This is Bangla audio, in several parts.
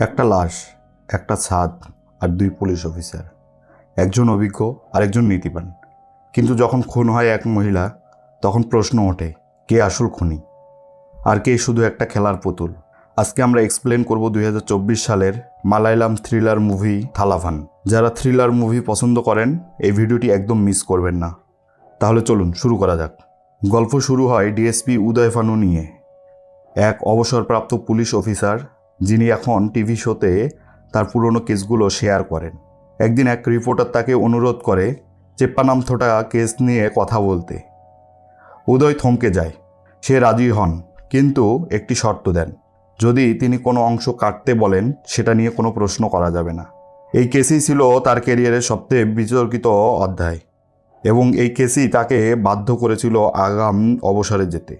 একটা লাশ, একটা ছাদ আর দুই পুলিশ অফিসার। একজন অভিজ্ঞ আর একজন নীতিবান। কিন্তু যখন খুন হয় এক মহিলা, তখন প্রশ্ন ওঠে, কে আসল খুনি? আর কে শুধু একটা খেলার পুতুল? আজকে আমরা এক্সপ্লেন করব দুই হাজার চব্বিশ সালের মালায়ালাম থ্রিলার মুভি থালাভান। যারা থ্রিলার মুভি পছন্দ করেন, এই ভিডিওটি একদম মিস করবেন না। তাহলে চলুন, শুরু করা যাক। গল্প শুরু হয় ডিএসপি উদয় ফানু নিয়ে। এক অবসরপ্রাপ্ত পুলিশ অফিসার যিনি এখন টিভি শোতে তার পুরনো কেসগুলো শেয়ার করেন। একদিন এক রিপোর্টার তাকে অনুরোধ করে চেপ্পানামথোটা কেস নিয়ে কথা বলতে। উদয় থমকে যায়। সে রাজি হন, কিন্তু একটি শর্ত দেন। যদি তিনি কোনো অংশ কাটতে বলেন, সেটা নিয়ে কোনো প্রশ্ন করা যাবে না। এই কেসই ছিল তার ক্যারিয়ারের সবচেয়ে বিতর্কিত অধ্যায় এবং এই কেসই তাকে বাধ্য করেছিল আগাম অবসরে যেতে।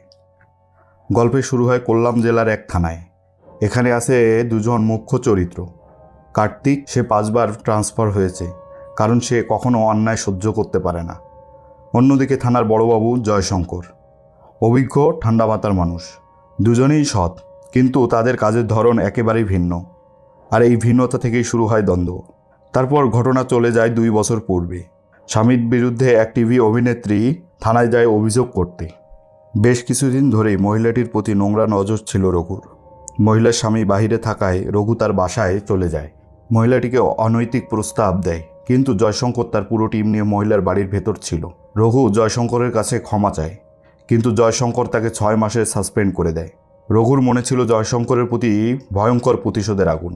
গল্পে শুরু হয় কোল্লাম জেলার এক থানায়। এখানে আছে দুজন মুখ্য চরিত্র। কার্তিক, সে পাঁচবার ট্রান্সফার হয়েছে, কারণ সে কখনো অন্যায় সহ্য করতে পারে না। অন্যদিকে থানার বড়বাবু জয়শঙ্কর। অভিজ্ঞ, ঠান্ডা মাথার মানুষ। দুজনেই সৎ, কিন্তু তাদের কাজের ধরন একেবারেই ভিন্ন। আর এই ভিন্নতা থেকেই শুরু হয় দ্বন্দ্ব। তারপর ঘটনা চলে যায় দুই বছর পূর্বে। স্বামীর বিরুদ্ধে এক টিভি অভিনেত্রী থানায় যায় অভিযোগ করতে। বেশ কিছুদিন ধরেই মহিলাটির প্রতি নোংরা নজর ছিল রঘুর। মহিলার স্বামী বাহিরে থাকায় রঘু তার বাসায় চলে যায়। মহিলাটিকে অনৈতিক প্রস্তাব দেয়, কিন্তু জয়শঙ্কর তার পুরো টিম নিয়ে মহিলার বাড়ির ভেতর ছিল। রঘু জয়শঙ্করের কাছে ক্ষমা চায়, কিন্তু জয়শঙ্কর তাকে ছয় মাসের সাসপেন্ড করে দেয়। রঘুর মনে ছিল জয়শঙ্করের প্রতি ভয়ঙ্কর প্রতিশোধের আগুন।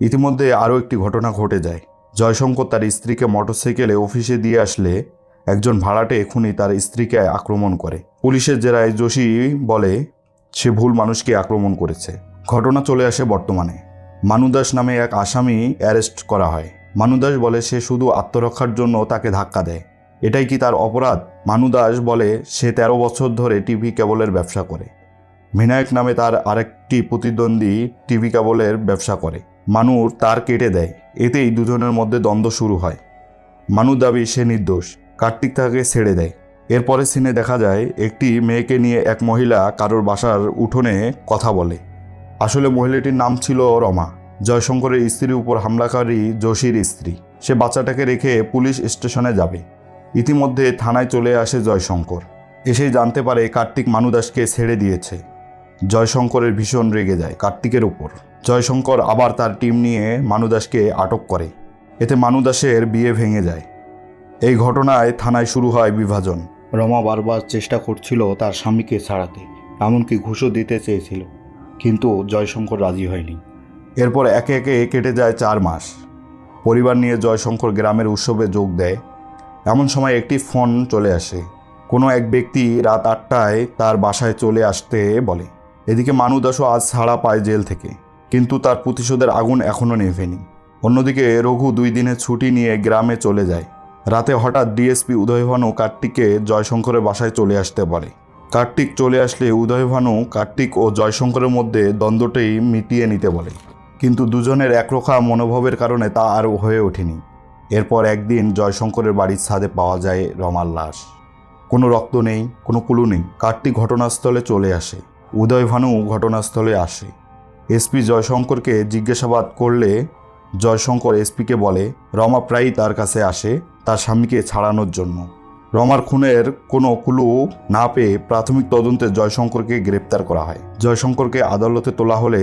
ইতিমধ্যে আরও একটি ঘটনা ঘটে যায়। জয়শঙ্কর তার স্ত্রীকে মোটরসাইকেলে অফিসে দিয়ে আসলে একজন ভাড়াটে এখনই তার স্ত্রীকে আক্রমণ করে। পুলিশের জেরায় যোশী বলে সে ভুল মানুষকে আক্রমণ করেছে। ঘটনা চলে আসে বর্তমানে। মানুদাস নামে এক আসামি অ্যারেস্ট করা হয়। মানুদাস বলে সে শুধু আত্মরক্ষার জন্য তাকে ধাক্কা দেয়। এটাই কি তার অপরাধ? মানুদাস বলে সে তেরো বছর ধরে টিভি কেবলের ব্যবসা করে। বিনায়ক নামে তার আরেকটি প্রতিদ্বন্দ্বী টিভি কেবলের ব্যবসা করে। মানুর তার কেটে দেয়। এতেই দুজনের মধ্যে দ্বন্দ্ব শুরু হয়। মানু দাবি, সে নির্দোষ। কার্তিক তাকে ছেড়ে দেয়। এরপরে সিনে দেখা যায়, একটি মেয়েকে নিয়ে এক মহিলা কারোর বাসার উঠোনে কথা বলে। আসলে মহিলাটির নাম ছিল রমা, জয়শঙ্করের স্ত্রীর উপর হামলাকারী যোশীর স্ত্রী। সে বাচ্চাটাকে রেখে পুলিশ স্টেশনে যাবে। ইতিমধ্যে থানায় চলে আসে জয়শঙ্কর। এসেই জানতে পারে কার্তিক মানুদাসকে ছেড়ে দিয়েছে। জয়শঙ্করের ভীষণ রেগে যায় কার্তিকের উপর। জয়শঙ্কর আবার তার টিম নিয়ে মানুদাসকে আটক করে। এতে মানুদাসের বিয়ে ভেঙে যায়। এই ঘটনায় থানায় শুরু হয় বিভাজন। রমা বারবার চেষ্টা করছিল তার স্বামীকে ছাড়াতে, এমনকি ঘুষও দিতে চেয়েছিল। কিন্তু জয়শঙ্কর রাজি হয়নি। এরপর একে একে কেটে যায় চার মাস। পরিবার নিয়ে জয়শঙ্কর গ্রামের উৎসবে যোগ দেয়। এমন সময় একটি ফোন চলে আসে। কোনো এক ব্যক্তি রাত আটটায় তার বাসায় চলে আসতে বলে। এদিকে মানু দাসও আজ ছাড়া পায় জেল থেকে। কিন্তু তার প্রতিশোধের আগুন এখনও নেভেনি। অন্যদিকে রঘু দুই দিনের ছুটি নিয়ে গ্রামে চলে যায়। রাতে হঠাৎ ডিএসপি উদয়ভানু কার্তিককে জয়শঙ্করের বাসায় চলে আসতে বলে। কার্তিক চলে আসলে উদয়ভানু কার্তিক ও জয়শঙ্করের মধ্যে দ্বন্দ্বটাই মিটিয়ে নিতে বলে। কিন্তু দুজনের একরোখা মনোভাবের কারণে তা আর হয়ে ওঠেনি। এরপর একদিন জয়শঙ্করের বাড়ির ছাদে পাওয়া যায় রমার লাশ। কোনো রক্ত নেই, কোনো কুলু নেই। কার্তিক ঘটনাস্থলে চলে আসে। উদয়ভানু ঘটনাস্থলে আসে। এসপি জয়শঙ্করকে জিজ্ঞাসাবাদ করলে জয়শঙ্কর এসপিকে বলে, রমা প্রায়ই তার কাছে আসে, তার স্বামীকে ছাড়ানোর জন্য। রমার খুনের কোনো কুলু না পেয়ে প্রাথমিক তদন্তে জয়শঙ্করকে গ্রেপ্তার করা হয়। জয়শঙ্করকে আদালতে তোলা হলে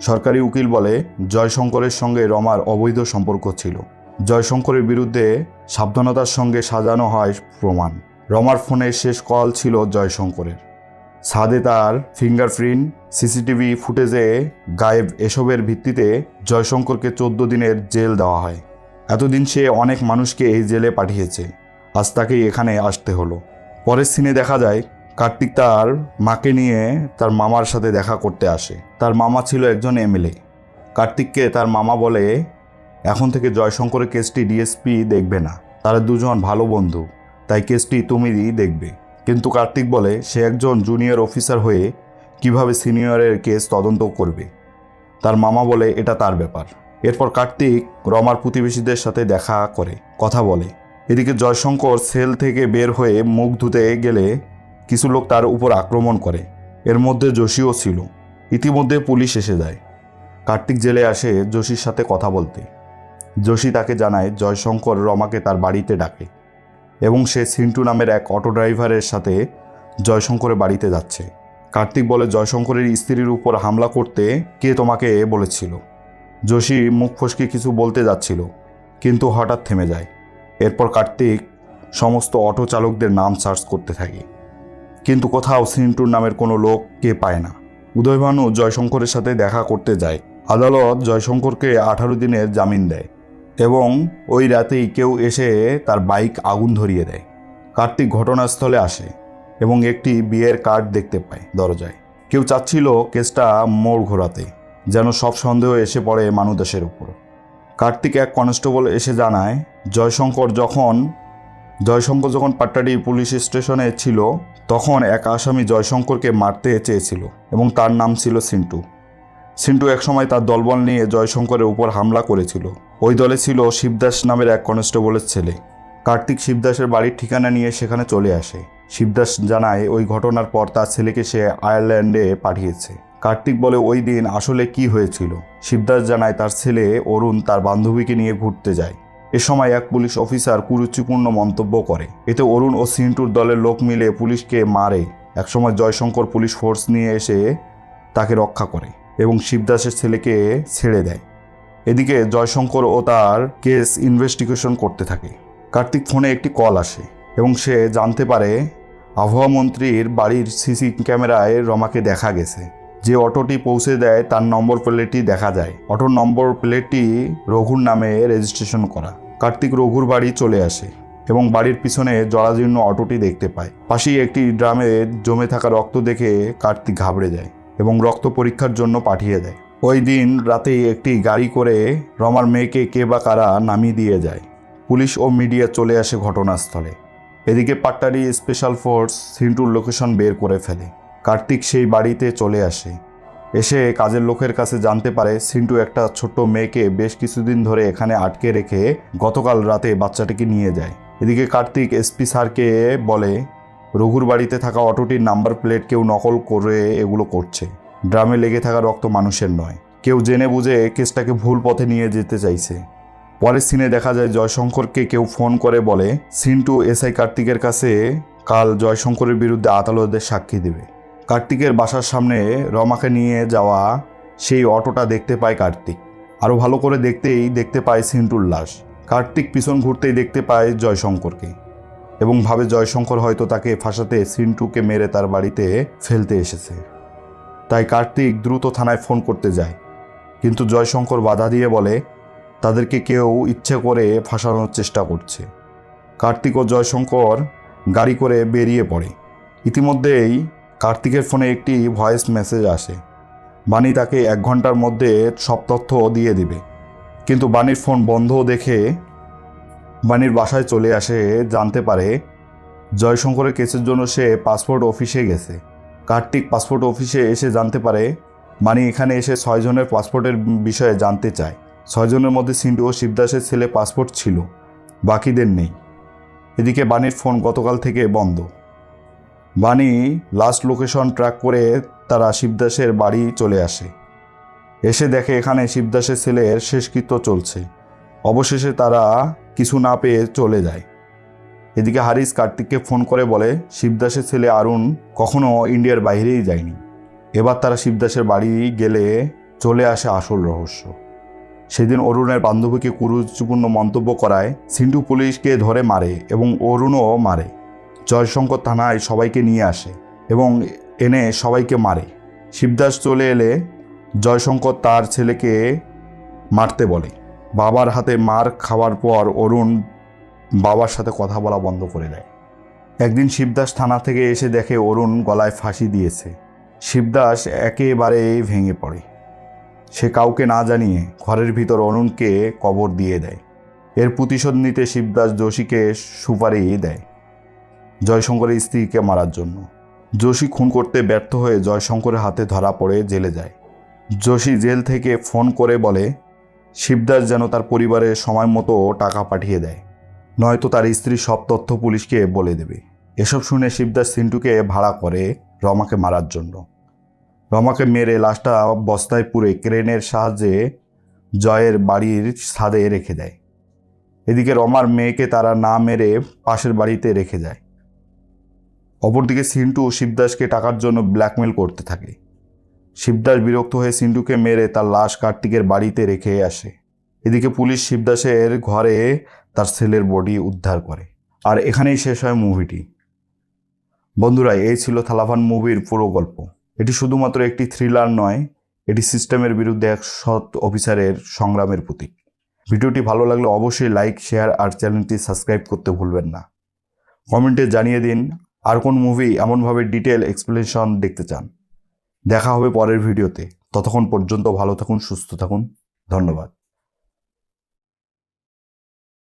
সরকারি উকিল বলে জয়শঙ্করের সঙ্গে রমার অবৈধ সম্পর্ক ছিল। জয়শঙ্করের বিরুদ্ধে সাবধানতার সঙ্গে সাজানো হয় প্রমাণ। রমার ফোনের শেষ কল ছিল জয়শঙ্করের। ছাদে তার ফিঙ্গারপ্রিন্ট, সিসিটিভি ফুটেজে গায়েব এসবের ভিত্তিতে জয়শঙ্করকে চোদ্দ দিনের জেল দেওয়া হয়। এতদিন সে অনেক মানুষকে এই জেলে পাঠিয়েছে। আজ তাকেই এখানে আসতে হলো। পরের সিনে দেখা যায়, কার্তিক তার মাকে নিয়ে তার মামার সাথে দেখা করতে আসে। তার মামা ছিল একজন এমএলএ কার্তিককে তার মামা বলে, এখন থেকে জয়শঙ্করের কেসটি ডিএসপি দেখবে না। তারা দুজন ভালো বন্ধু, তাই কেসটি তুমি দেখবে। কিন্তু কার্তিক বলে, সে একজন জুনিয়র অফিসার হয়ে কীভাবে সিনিয়রের কেস তদন্ত করবে? তার মামা বলে, এটা তার ব্যাপার। এরপর কার্তিক রমার প্রতিবেশীদের সাথে দেখা করে, কথা বলে। এদিকে জয়শঙ্কর সেল থেকে বের হয়ে মুখ ধুতে গেলে কিছু লোক তার উপর আক্রমণ করে। এর মধ্যে যোশীও ছিল। ইতিমধ্যে পুলিশ এসে যায়। কার্তিক জেলে আসে যোশীর সাথে কথা বলতে। যোশী তাকে জানায়, জয়শঙ্কর রমাকে তার বাড়িতে ডাকে এবং সে সিন্টু নামের এক অটো ড্রাইভারের সাথে জয়শঙ্করের বাড়িতে যাচ্ছে। কার্তিক বলে, জয়শঙ্করের স্ত্রীর উপর হামলা করতে কে তোমাকে বলেছিল? যোশী মুখ ফসকে কিছু বলতে যাচ্ছিল, কিন্তু হঠাৎ থেমে যায়। এরপর কার্তিক সমস্ত অটো চালকদের নাম সার্চ করতে থাকে। কিন্তু কোথাও সিন্টুর নামের কোনো লোক কে পায় না। উদয়ভানু জয়শঙ্করের সাথে দেখা করতে যায়। আদালত জয়শঙ্করকে আঠারো দিনের জামিন দেয় এবং ওই রাতেই কেউ এসে তার বাইক আগুন ধরিয়ে দেয়। কার্তিক ঘটনাস্থলে আসে এবং একটি বিয়ের কার্ড দেখতে পায় দরজায়। কেউ চাচ্ছিল কেসটা মোড় ঘোরাতে, যেন সব সন্দেহ এসে পড়ে মানু দাসের উপর। কার্তিক এক কনস্টেবল এসে জানায়, জয়শঙ্কর যখন জয়শঙ্কর যখন পাট্টাডি পুলিশ স্টেশনে ছিল, তখন এক আসামি জয়শঙ্করকে মারতে চেয়েছিল এবং তার নাম ছিল সিন্টু। সিন্টু একসময় তার দলবল নিয়ে জয়শঙ্করের উপর হামলা করেছিল। ওই দলে ছিল শিবদাস নামের এক কনস্টেবলের ছেলে। কার্তিক শিবদাসের বাড়ির ঠিকানা নিয়ে সেখানে চলে আসে। শিবদাস জানায়, ওই ঘটনার পর তার ছেলেকে সে আয়ারল্যান্ডে পাঠিয়েছে। কার্তিক বলে ওই দিন আসলে কি হয়েছিল। শিবদাস জানায় তার ছেলে অরুণ তার বান্ধবীকে নিয়ে ঘুরতে যায়। এ সময় এক পুলিশ অফিসার কুরুচিপূর্ণ মন্তব্য করে। এতে অরুণ ও সিন্টুর দলের লোক মিলে পুলিশকে মারে। একসময় জয়শঙ্কর পুলিশ ফোর্স নিয়ে এসে তাকে রক্ষা করে এবং শিবদাসের ছেলেকে ছেড়ে দেয়। এদিকে জয়শঙ্কর ও তার কেস ইনভেস্টিগেশন করতে থাকে। কার্তিক ফোনে একটি কল আসে এবং সে জানতে পারে, আবহাওয়া মন্ত্রীর বাড়ির সিসি ক্যামেরায় রমাকে দেখা গেছে। যে অটোটি পৌঁছে দেয়, তার নম্বর প্লেটটি দেখা যায়। অটোর নম্বর প্লেটটি রঘুর নামে রেজিস্ট্রেশন করা। কার্তিক রঘুর বাড়ি চলে আসে এবং বাড়ির পিছনে জরাজীর্ণ অটোটি দেখতে পায়। পাশেই একটি ড্রামে জমে থাকা রক্ত দেখে কার্তিক ঘাবড়ে যায় এবং রক্ত পরীক্ষার জন্য পাঠিয়ে দেয়। ওই দিন রাতে একটি গাড়ি করে রমার মেয়েকে কে বা কারা নামিয়ে দিয়ে যায়। পুলিশ ও মিডিয়া চলে আসে ঘটনাস্থলে। এদিকে পাট্টারি স্পেশাল ফোর্স সিন্টুর লোকেশন বের করে ফেলে। কার্তিক সেই বাড়িতে চলে আসে। এসে কাজের লোকের কাছে জানতে পারে, সিন্টু একটা ছোট্ট মেয়েকে বেশ কিছুদিন ধরে এখানে আটকে রেখে গতকাল রাতে বাচ্চাটিকে নিয়ে যায়। এদিকে কার্তিক এসপি স্যারকে বলে, রঘুর বাড়িতে থাকা অটোটির নাম্বার প্লেট কেউ নকল করে এগুলো করছে। ড্রামে লেগে থাকা রক্ত মানুষের নয়। কেউ জেনে বুঝে কেসটাকে ভুল পথে নিয়ে যেতে চাইছে। পরের সিনে দেখা যায় জয়শঙ্করকে কেউ ফোন করে বলে, সিন্টু এসআই কার্তিকের কাছে কাল জয়শঙ্করের বিরুদ্ধে আদালতে সাক্ষী দেবে। কার্তিকের বাসার সামনে রমাকে নিয়ে যাওয়া সেই অটোটা দেখতে পায় কার্তিক। আরও ভালো করে দেখতেই দেখতে পায় সিন্টুর লাশ। কার্তিক পিছন ঘুরতেই দেখতে পায় জয়শঙ্করকে এবং ভাবে জয়শঙ্কর হয়তো তাকে ফাঁসাতে সিন্টুকে মেরে তার বাড়িতে ফেলতে এসেছে। তাই কার্তিক দ্রুত থানায় ফোন করতে যায়। কিন্তু জয়শঙ্কর বাধা দিয়ে বলে, তাদেরকে কেউ ইচ্ছে করে ফাঁসানোর চেষ্টা করছে। কার্তিক ও জয়শঙ্কর গাড়ি করে বেরিয়ে পড়ে। ইতিমধ্যেই কার্তিকের ফোনে একটি ভয়েস মেসেজ আসে। বাণী তাকে এক ঘণ্টার মধ্যে সব তথ্য দিয়ে দিবে। কিন্তু বাণীর ফোন বন্ধ দেখে বাণীর বাসায় চলে আসে, জানতে পারে জয়শঙ্করের কেসের জন্য সে পাসপোর্ট অফিসে গেছে। কার্তিক পাসপোর্ট অফিসে এসে জানতে পারে বাণী এখানে এসে ছয়জনের পাসপোর্টের বিষয়ে জানতে চায়। ছয়জনের মধ্যে সিন্টু ও শিবদাসের ছেলে পাসপোর্ট ছিল, বাকিদের নেই। এদিকে বাণীর ফোন গতকাল থেকে বন্ধ। বাণী লাস্ট লোকেশন ট্র্যাক করে তারা শিবদাসের বাড়ি চলে আসে। এসে দেখে এখানে শিবদাসের ছেলের শেষকৃত্য চলছে। অবশেষে তারা কিছু না পেয়ে চলে যায়। এদিকে হারিস কার্তিককে ফোন করে বলে, শিবদাসের ছেলে আরুণ কখনো ইন্ডিয়ার বাইরেই যায়নি। এবার তারা শিবদাসের বাড়ি গেলে চলে আসে আসল রহস্য। সেদিন অরুণের বান্ধবীকে কুরুচিপূর্ণ মন্তব্য করায় সিন্টু পুলিশকে ধরে মারে এবং অরুণও মারে। জয়শঙ্কর থানায় সবাইকে নিয়ে আসে এবং এনে সবাইকে মারে। শিবদাস চলে এলে জয়শঙ্কর তার ছেলেকে মারতে বলে। বাবার হাতে মার খাওয়ার পর অরুণ বাবার সাথে কথা বলা বন্ধ করে দেয়। একদিন শিবদাস থানা থেকে এসে দেখে অরুণ গলায় ফাঁসি দিয়েছে। শিবদাস একেবারে ভেঙে পড়ে। সে কাউকে না জানিয়ে ঘরের ভিতর অরুণকে কবর দিয়ে দেয়। এর প্রতিশোধ নিতে শিবদাস যোশীকে সুপারি দেয়। জয়শঙ্করের স্ত্রীকে মারার জন্য। যোশী খুন করতে ব্যর্থ হয়ে জয়শঙ্করের হাতে ধরা পড়ে জেলে যায়। যোশী জেল থেকে ফোন করে বলে, শিবদাস যেন তার পরিবারের সময় মতো টাকা পাঠিয়ে দেয়। নয়তো তার স্ত্রী সব তথ্য পুলিশকে বলে দেবে। এসব শুনে শিবদাস সিন্টুকে ভাড়া করে রমাকে মারার জন্য। রমাকে মেরে লাশটা বস্তায় পুরে ক্রেনের সাহায্যে জয়ের বাড়ির ছাদে রেখে দেয়। এদিকে রমার মেয়েকে তারা না মেরে পাশের বাড়িতে রেখে যায়। অপরদিকে সিন্টু শিবদাসকে টাকার জন্য ব্ল্যাকমেল করতে থাকে। শিবদাস বিরক্ত হয়ে সিন্টুকে মেরে তার লাশ কার্তিকের বাড়িতে রেখে আসে। এদিকে পুলিশ শিবদাসের ঘরে তার ছেলের বডি উদ্ধার করে। আর এখানেই শেষ হয় মুভিটি। বন্ধুরা, এই ছিল থালাভান মুভির পুরো গল্প। এটি শুধুমাত্র একটি থ্রিলার নয়, এটি সিস্টেমের বিরুদ্ধে এক সৎ অফিসারের সংগ্রামের প্রতীক। ভিডিওটি ভালো লাগলে অবশ্যই লাইক, শেয়ার আর চ্যানেলটি সাবস্ক্রাইব করতে ভুলবেন না। কমেন্টে জানিয়ে দিন আর কোন মুভি এমনভাবে ডিটেল এক্সপ্লেনেশন দেখতে চান? দেখা হবে পরের ভিডিওতে ততক্ষণ পর্যন্ত ভালো থাকুন, সুস্থ থাকুন। ধন্যবাদ।